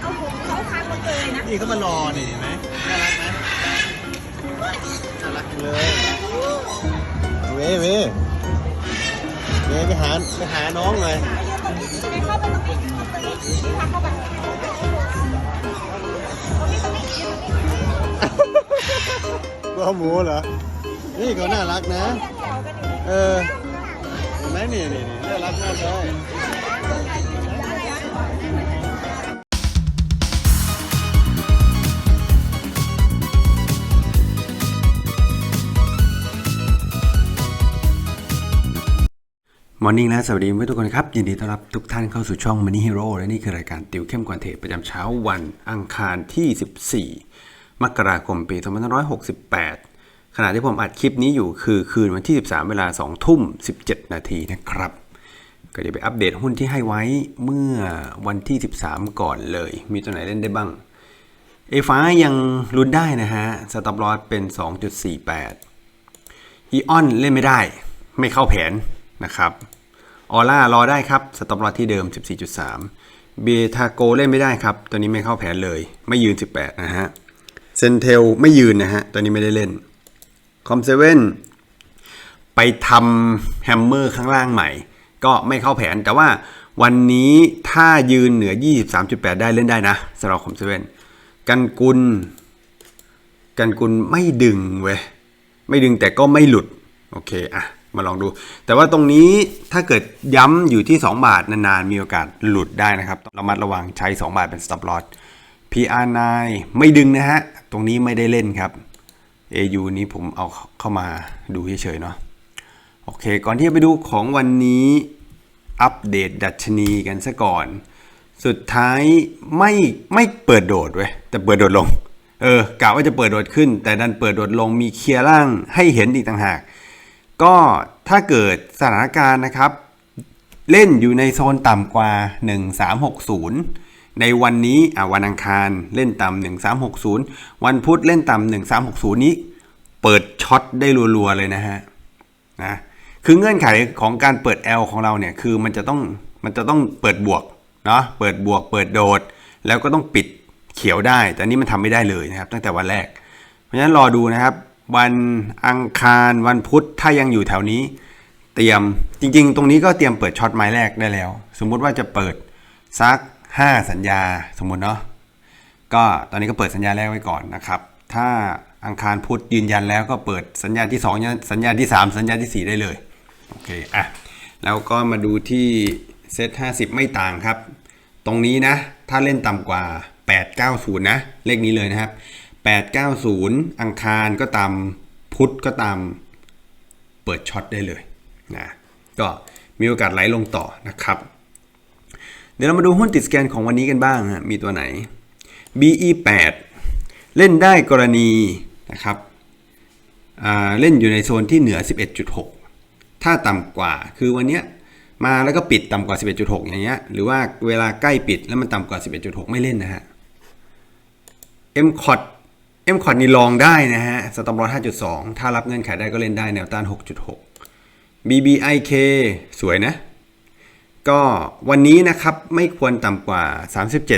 เอาผมเขาค้างหมดเลยนะนี่เขามารอนี่เห็นไหมน่ารักไหมน่ารักจังเลยเว้เว้เว้ไปหาไปหาน้องเลยให้เข้าไปตรงนี้ตรงนี้ที่ทางเข้าไปตรงนี้ตรงนี้กลัวหมูเหรอ นี่เขาน่ารักนะแถวกันอยู่เออเห็นไหมนี่นี่นี่น่ารักมากเลย มอร์นิ่งและสวัสดีทุกคนครับ ยินดีต้อนรับทุกท่านเข้าสู่ช่อง Money Hero และนี่คือรายการติวเข้มกว่าเทปประจำเช้าวันอังคารที่ 14 มกราคมปี 2568 ขณะที่ผมอัดคลิปนี้อยู่คือคืนวันที่ 13 เวลา 2 ทุ่ม 17 นาทีนะครับ ก็จะไปอัปเดตหุ้นที่ให้ไว้เมื่อวันที่ 13 ก่อนเลย มีตัวไหนเล่นได้บ้าง เอฟ้ายังลุ้นได้นะฮะ สต็อปลอสเป็น 2.48 อีออนเล่นไม่ได้ ไม่เข้าแผนนะครับออร่ารอได้ครับสต็อปลอสที่เดิม 14.3 เบทาโกเล่นไม่ได้ครับ ตัวนี้ไม่เข้าแผนเลย ไม่ยืน 18 นะฮะ เซนเทลไม่ยืนนะฮะ ตัวนี้ไม่ได้เล่น คอมเซเว่นไปทำแฮมเมอร์ข้างล่างใหม่ ก็ไม่เข้าแผน แต่ว่าวันนี้ถ้ายืนเหนือ 23.8 ได้เล่นได้นะสำหรับคอมเซเว่นกันกุล กันกุลไม่ดึงเว้ยไม่ดึงแต่ก็ไม่หลุด โอเคอะมาลองดู แต่ว่าตรงนี้ถ้าเกิดย้ำอยู่ที่ 2 บาทนานๆ มีโอกาสหลุดได้นะครับต้องระมัดระวังใช้ 2 บาทเป็น stop loss PR9 ไม่ดึงนะฮะ ตรงนี้ไม่ได้เล่นครับ AU นี้ผมเอาเข้ามาดูเฉยๆเนาะ โอเค ก่อนที่จะไปดูของวันนี้อัปเดตดัชนีกันซะก่อน สุดท้ายไม่ไม่เปิดโดดเว้ยแต่เปิดโดดลง เออกะว่าจะเปิดโดดขึ้น แต่ดันเปิดโดดลงมีเคลียร์ล่างให้เห็นอีกต่างหาก ก็ถ้าเกิดสถานการณ์นะครับ เล่นอยู่ในโซนต่ำกว่า 1360 ในวันนี้อะวันอังคารเล่นต่ำ1360 วันพุธเล่นต่ำ1360 นี้ เปิดช็อตได้รัวๆเลยนะฮะนะ คือเงื่อนไขของการเปิด L ของเราเนี่ยคือมันจะต้องมันจะต้องเปิดบวกเนาะเปิดบวก เปิดโดด แล้วก็ต้องปิดเขียวได้ แต่นี้มันทำไม่ได้เลยนะครับ ตั้งแต่วันแรก เพราะฉะนั้นรอดูนะครับ วันอังคารวันพุธถ้ายังอยู่แถวนี้ เตรียมจริง ๆ ตรงนี้ก็เตรียมเปิดช็อตไม้แรกได้แล้ว สมมุติว่าจะเปิดสัก 5 สัญญาสมมุติเนาะก็ตอนนี้ก็เปิดสัญญาแรกไว้ก่อนนะครับ ถ้าอังคารพุธยืนยันแล้วก็เปิดสัญญาที่ 2 สัญญาที่ 3 สัญญาที่ 4 ได้เลย โอเคอะแล้วก็มาดูที่เซต50 ไม่ต่างครับ ตรงนี้นะ ถ้าเล่นต่ำกว่า 890 นะ เลขนี้เลยนะครับ 890 อังคารก็ตามพุธก็ตามเปิดช็อตได้เลยนะก็มีโอกาสไหลลงต่อนะครับ เดี๋ยวเรามาดูหุ้นติดสแกนของวันนี้กันบ้างฮะมีตัวไหน BE8 เล่นได้กรณีนะครับเล่นอยู่ในโซนที่เหนือ 11.6 ถ้าต่ำกว่าคือวันเนี้ยมาแล้วก็ปิดต่ำกว่า 11.6 อย่างเงี้ยหรือว่าเวลาใกล้ปิดแล้วมันต่ำกว่า 11.6 ไม่เล่นนะฮะ m c o t m c o t นี่ลองได้นะฮะสตอมลอส5.2 ถ้ารับเงื่อนไขได้ก็เล่นได้แนวต้าน 6.6 BBIK สวยนะ ก็วันนี้นะครับไม่ควรต่ำกว่า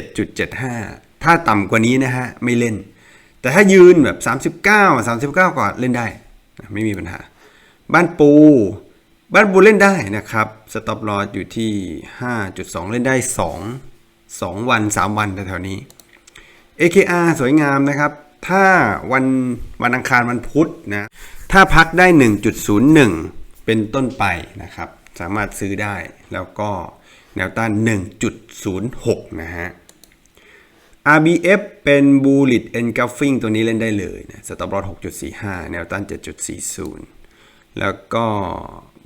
37.75 ถ้าต่ำกว่านี้นะฮะ ไม่เล่น แต่ถ้ายืนแบบ 39 39กว่าเล่นได้ ไม่มีปัญหา บ้านปู บ้านปูเล่นได้นะครับสต็อปลอสอยู่ที่ 5.2 เล่นได้ 2 2 วัน 3 วันแถวๆนี้ AKR สวยงามนะครับ ถ้าวันวันอังคารวันพุธนะถ้าพักได้ 1.01 เป็นต้นไปนะครับ สามารถซื้อได้แล้วก็แนวต้าน 1.06 นะฮะ RBF เป็น Bullet Engulfing ตัวนี้เล่นได้เลยนะ Stop Loss 6.45 แนวต้าน 7.40 แล้วก็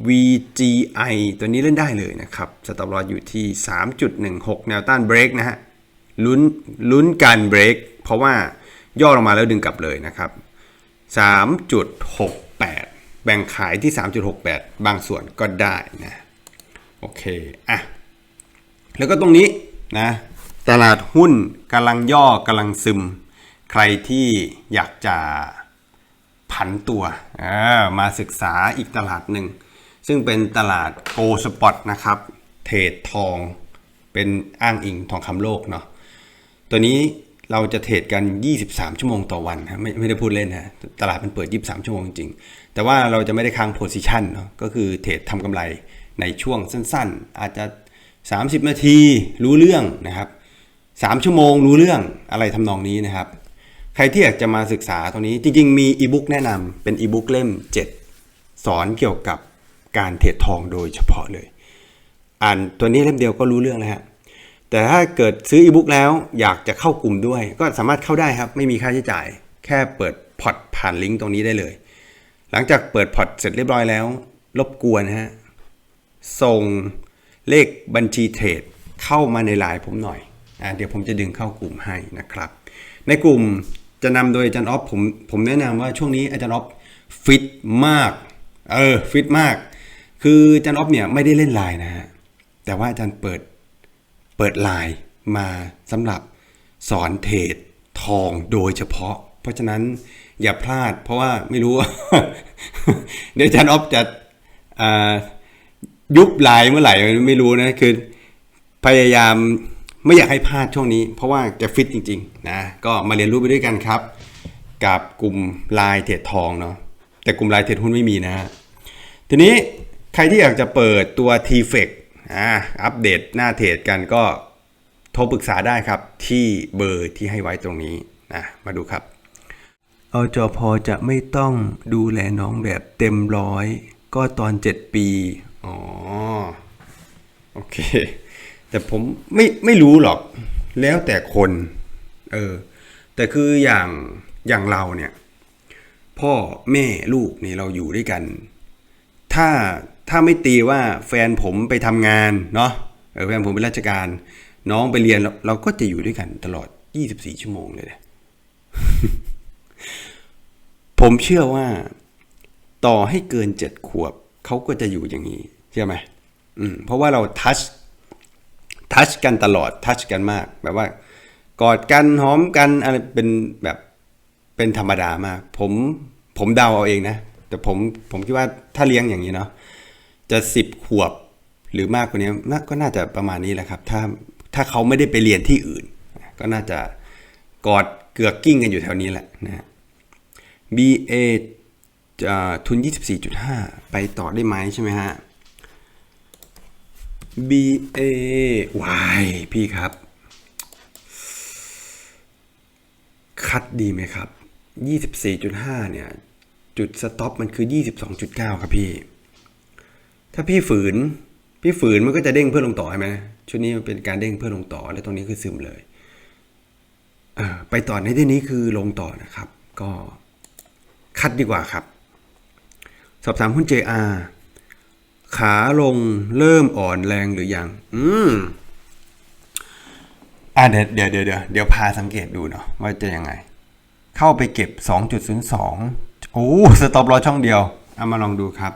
VGI ตัวนี้เล่นได้เลยนะครับ Stop Loss อยู่ที่ 3.16 แนวต้าน Break นะฮะลุ้นลุ้นการเบรกเพราะว่าย่อลงมาแล้วดึงกลับเลยนะครับ 3.68 แบ่งขายที่ 3.68 บางส่วนก็ได้นะโอเคอะแล้วก็ตรงนี้นะตลาดหุ้นกำลังย่อกำลังซึม ใครที่อยากจะผันตัวมาศึกษาอีกตลาดหนึ่ง ซึ่งเป็นตลาดโกลสปอตนะครับเทรดทองเป็นอ้างอิงทองคำโลกเนาะตัวนี้เราจะเทรดกัน 23 ชั่วโมงต่อวันฮะไม่ไม่ได้พูดเล่นฮะตลาดมันเปิด 23 ชั่วโมงจริง แต่ว่าเราจะไม่ได้ค้างโพซิชันเนาะก็คือเทรดทำกำไรในช่วงสั้นๆ อาจจะ 30 นาทีรู้เรื่องนะครับ 3 ชั่วโมงรู้เรื่องอะไรทำนองนี้นะครับ ใครที่อยากจะมาศึกษาตรงนี้จริงๆ มีอีบุ๊กแนะนำเป็นอีบุ๊กเล่ม 7 สอนเกี่ยวกับ การเทรดทองโดยเฉพาะเลย อ่านตัวนี้เล่มเดียวก็รู้เรื่องแล้วฮะแต่ถ้าเกิดซื้ออีบุ๊กแล้วอยากจะเข้ากลุ่มด้วย ก็สามารถเข้าได้ครับ ไม่มีค่าใช้จ่าย แค่เปิดพอร์ตผ่านลิงก์ตรงนี้ได้เลย หลังจากเปิดพอร์ตเสร็จเรียบร้อยแล้ว รบกวนฮะส่งเลขบัญชีเทรดเข้ามาในไลน์ผมหน่อยอะเดี๋ยวผมจะดึงเข้ากลุ่มให้นะครับ ในกลุ่มจะนำโดยอาจารย์ออฟผมผมแนะนำว่าช่วงนี้อาจารย์ออฟฟิตมากเออฟิตมาก คืออาจารย์ออฟเนี่ยไม่ได้เล่นไลน์นะฮะแต่ว่าอาจารย์เปิดเปิดไลน์มาสำหรับสอนเทรดทองโดยเฉพาะ เพราะฉะนั้นอย่าพลาด เพราะว่าไม่รู้ว่าเดี๋ยวอาจารย์ออฟจะยุบไลน์เมื่อไหร่ไม่รู้นะคือพยายามไม่อยากให้พลาดช่วงนี้ เพราะว่าจะฟิตจริงๆนะก็มาเรียนรู้ไปด้วยกันครับ กับกลุ่มไลน์เทรดทองเนาะแต่กลุ่มไลน์เทรดหุ้นไม่มีนะฮะทีนี้ ใครที่อยากจะเปิดตัว t f e c อ่าอัปเดตหน้าเทรดกันก็โทรปรึกษาได้ครับ ที่เบอร์ที่ให้ไว้ตรงนี้นะมาดูครับเอาจอพอจะไม่ต้องดูแลน้องแบบเต็มร้อย ก็ตอน 7 ปี อ๋อ โอเค แต่ผมไม่ไม่รู้หรอก แล้วแต่คน เออ แต่คืออย่างอย่างเราเนี่ย พ่อแม่ลูกนี่เราอยู่ด้วยกัน ถ้า ถ้าไม่ตีว่าแฟนผมไปทำงานเนาะแฟนผมเป็นราชการ น้องไปเรียนเราเราก็จะอยู่ด้วยกันตลอด 24 ชั่วโมงเลยนะผมเชื่อว่าต่อให้เกินเจ็ดขวบเขาก็จะอยู่อย่างนี้ใช่ไหมอืมเพราะว่าเราทัชทัชกันตลอดทัชกันมาก แบบว่ากอดกันหอมกันอะไรเป็นแบบเป็นธรรมดามาก ผมผมเดาเอาเองนะ แต่ผมผมคิดว่าถ้าเลี้ยงอย่างนี้เนาะ จะสิบขวบหรือมากกว่านี้น่าก็น่าจะประมาณนี้แหละครับ ถ้าถ้าเขาไม่ได้ไปเรียนที่อื่น ก็น่าจะกอดเกือกกิ้งกันอยู่แถวนี้แหละนะฮะ BA จะทุน 24.5 ไปต่อได้ไหมใช่ไหมฮะ BA Y พี่ครับ คัดดีไหมครับ 24.5 เนี่ย จุดสต็อปมันคือ 22.9 ครับพี่ ถ้าพี่ฝืน พี่ฝืนมันก็จะเด้งเพื่อลงต่อใช่ไหมชุดนี้มันเป็นการเด้งเพื่อลงต่อ แล้วตรงนี้คือซึมเลยไปต่อในที่นี้คือลงต่อนะครับ ก็คัดดีกว่าครับ สอบถามหุ้น JR ขาลงเริ่มอ่อนแรงหรือยัง อืมอะเดี๋ยวเดี๋ยวเดี๋ยวเดี๋ยวเดี๋ยวพาสังเกตดูเนาะว่าจะยังไง เข้าไปเก็บ 2.02 โอ้ สต็อปรอช่องเดียว เอามาลองดูครับ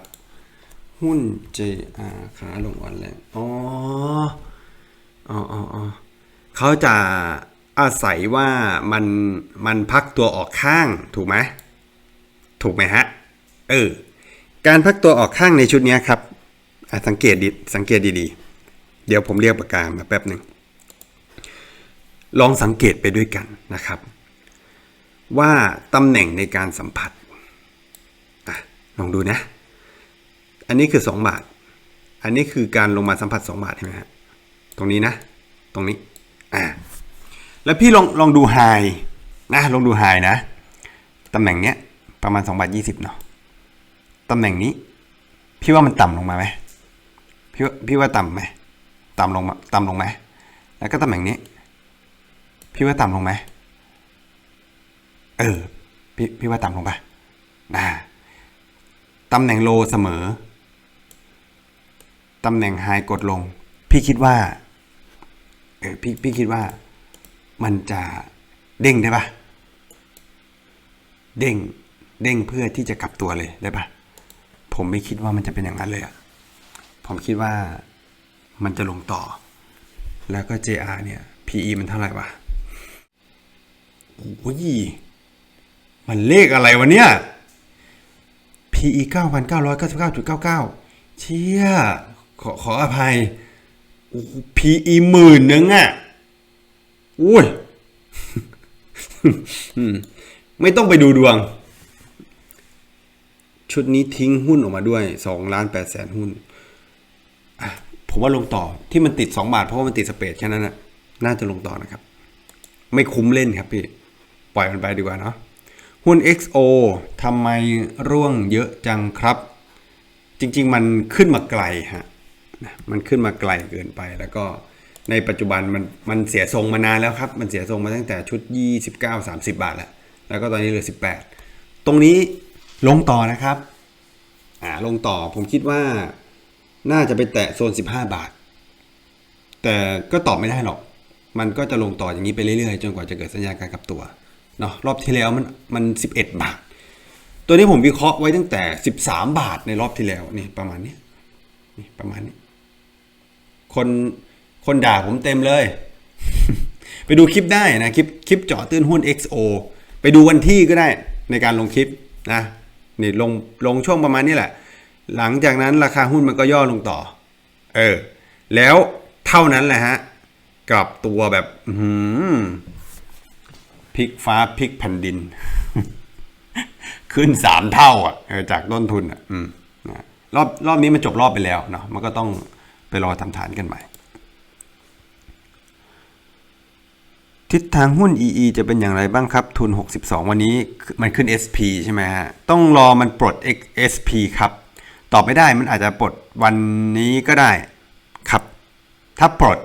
หุ้น JR ขาลงอ่อนแรงอ๋อ อ๋ออ๋อเขาจะอาศัยว่ามันมันพักตัวออกข้างถูกไหมถูกไหมฮะ เออ การพักตัวออกข้างในชุดนี้ครับอะสังเกตดีสังเกตดีๆ เดี๋ยวผมเรียกปากกามาแป๊บหนึ่ง ลองสังเกตไปด้วยกันนะครับ ว่าตำแหน่งในการสัมผัสลองดูนะ อันนี้คือ 2 บาท อันนี้คือการลงมาสัมผัส 2 บาทใช่ไหมฮะตรงนี้นะ ตรงนี้อ่าแล้วพี่ลองลองดูไฮนะลองดูไฮนะตำแหน่งเนี้ยประมาณ2บาท20เนาะตำแหน่งนี้ พี่ว่ามันต่ำลงมาไหมพี่ว่าพี่ว่าต่ำไหมต่ำลงมาต่ำลงไหมแล้วก็ตำแหน่งนี้ พี่ว่าต่ำลงไหมเออพี่พี่ว่าต่ำลงปะนะตำแหน่งโลเสมอ ตำแหน่งไฮกดลง พี่คิดว่าเออพี่พี่คิดว่ามันจะเด้งได้ปะเด้งเด้งเพื่อที่จะกลับตัวเลยได้ปะผมไม่คิดว่ามันจะเป็นอย่างนั้นเลยอะผมคิดว่ามันจะลงต่อ แล้วก็ JR เนี่ย PE มันเท่าไหร่วะโอ้ยมันเลขอะไรวะเนี่ย PE 9,999.99 เชี่ย ขอขออภัยโอ้โห PE หมื่นนึงอะอุ้ยไม่ต้องไปดูดวง ชุดนี้ทิ้งหุ้นออกมาด้วยสองล้านแปดแสนหุ้น ผมว่าลงต่อที่มันติดสองบาทเพราะว่ามันติดสเปดแค่นั้นนะน่าจะลงต่อนะครับ ไม่คุ้มเล่นครับพี่ ปล่อยมันไปดีกว่าเนาะหุ้น XO ทำไมร่วงเยอะจังครับ จริง ๆ มันขึ้นมาไกลฮะ นะมันขึ้นมาไกลเกินไป แล้วก็ในปัจจุบันมันมันเสียทรงมานานแล้วครับ มันเสียทรงมาตั้งแต่ชุด 29 30 บาทแล้ว แล้วก็ตอนนี้เหลือ 18 ตรงนี้ลงต่อนะครับอ่าลงต่อผมคิดว่าน่าจะไปแตะโซน 15 บาท แต่ก็ตอบไม่ได้หรอก มันก็จะลงต่ออย่างนี้ไปเรื่อยๆ จนกว่าจะเกิดสัญญาการกลับตัวเนาะรอบที่แล้วมันมัน 11 บาท ตัวนี้ผมวิเคราะห์ไว้ตั้งแต่ 13 บาทในรอบที่แล้วนี่ประมาณนี้นี่ประมาณนี้ คนคนด่าผมเต็มเลย ไปดูคลิปได้นะ คลิปคลิปเจาะตื้นหุ้น XO ไปดูวันที่ก็ได้ในการลงคลิปนะนี่ลงลงช่วงประมาณนี้แหละ หลังจากนั้นราคาหุ้นมันก็ย่อลงต่อ เออ แล้วเท่านั้นแหละฮะ กับตัวแบบหือพลิกฟ้าพลิกแผ่นดิน ขึ้นสามเท่าอะจากต้นทุนอะอืมนะรอบรอบนี้มันจบรอบไปแล้วเนาะมันก็ต้อง ไปรอทำฐานกันใหม่ ทิศทางหุ้น EE จะเป็นอย่างไรบ้างครับ ทุน 62 วันนี้มันขึ้น SP ใช่ไหมฮะ ต้องรอมันปลด SP ครับ ตอบไม่ได้มันอาจจะปลดวันนี้ก็ได้ครับ ถ้าปลด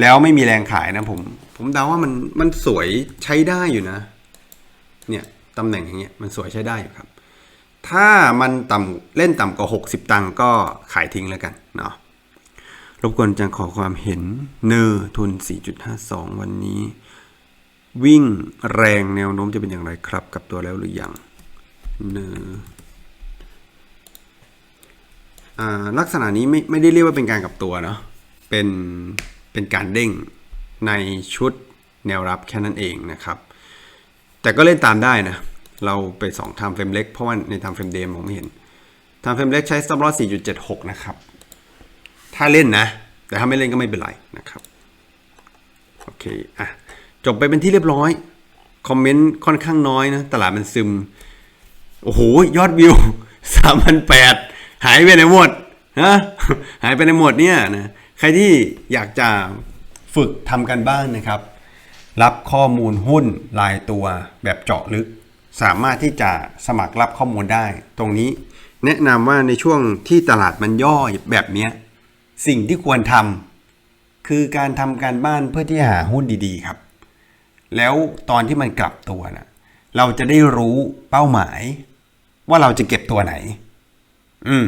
แล้วไม่มีแรงขายนะผม ผมเดาว่ามันมันสวยใช้ได้อยู่นะ เนี่ยตำแหน่งอย่างเงี้ยมันสวยใช้ได้อยู่ครับ ถ้ามันต่ำเล่นต่ำกว่า 60 ตังก็ขายทิ้งแล้วกันเนาะ บกวนจังขอความเห็นเนอร์ทุน 4.52 วันนี้ วิ่งแรงแนวโน้มจะเป็นอย่างไรครับ กับตัวแล้วหรืออยังเนอร์ลักษณะนี้ไม่ไม่ได้เรียกว่าเป็นการกับตัวเนาะเป็นเป็นการเด้งในชุดแนวรับแค่นั้นเองนะครับ แต่ก็เล่นตามได้นะ เราไปสองทม์เฟรมเล็กเพราะว่าในทม์เฟรมเดมมองไม่เห็นทม์เฟรมเล็กใช้ stop loss 4.76 นะครับ ถ้าเล่นนะ แต่ถ้าไม่เล่นก็ไม่เป็นไรนะครับโอเคอะจบไปเป็นที่เรียบร้อยคอมเมนต์ค่อนข้างน้อยนะ ตลาดมันซึม โอ้โห ยอดวิว3,008หายไปในหมดฮะหายไปในหมดเนี่ยนะใครที่อยากจะฝึกทำกันบ้านนะครับ รับข้อมูลหุ้นรายตัวแบบเจาะลึก สามารถที่จะสมัครรับข้อมูลได้ ตรงนี้แนะนำว่าในช่วงที่ตลาดมันย่อแบบเนี้ย สิ่งที่ควรทำคือการทำการบ้านเพื่อที่หาหุ้นดีๆครับ แล้วตอนที่มันกลับตัวนะเราจะได้รู้เป้าหมาย ว่าเราจะเก็บตัวไหน อืม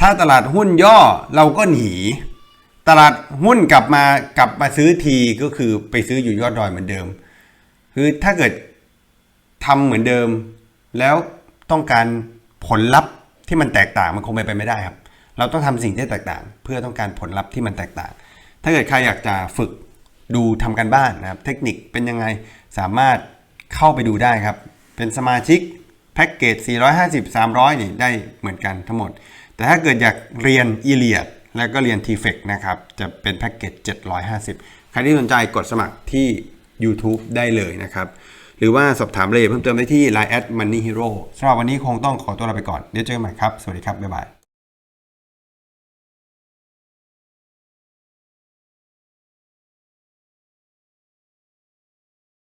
ถ้าตลาดหุ้นย่อเราก็หนี ตลาดหุ้นกลับมากลับมาซื้อทีก็คือไปซื้ออยู่ยอดดอยเหมือนเดิม คือถ้าเกิดทำเหมือนเดิม แล้วต้องการผลลัพธ์ที่มันแตกต่างมันคงไปไปไม่ได้ครับ เราต้องทำสิ่งที่แตกต่าง เพื่อต้องการผลลัพธ์ที่มันแตกต่าง ถ้าเกิดใครอยากจะฝึกดูทำกันบ้านนะครับเทคนิคเป็นยังไงสามารถเข้าไปดูได้ครับ เป็นสมาชิกแพ็กเกจ 450 300 นี่ได้เหมือนกันทั้งหมด แต่ถ้าเกิดอยากเรียน e l i a d แล้วก็เรียน t f e c นะครับ จะเป็นแพ็กเกจ 750 ใครที่สนใจกดสมัครที่ YouTube ได้เลยนะครับ หรือว่าสอบถามรายละเอียดเพิ่มเติมได้ที่ Line at Money Hero สำหรับวันนี้คงต้องขอตัวลาไปก่อน เดี๋ยวเจอกันใหม่ครับ สวัสดีครับ บ๊ายบาย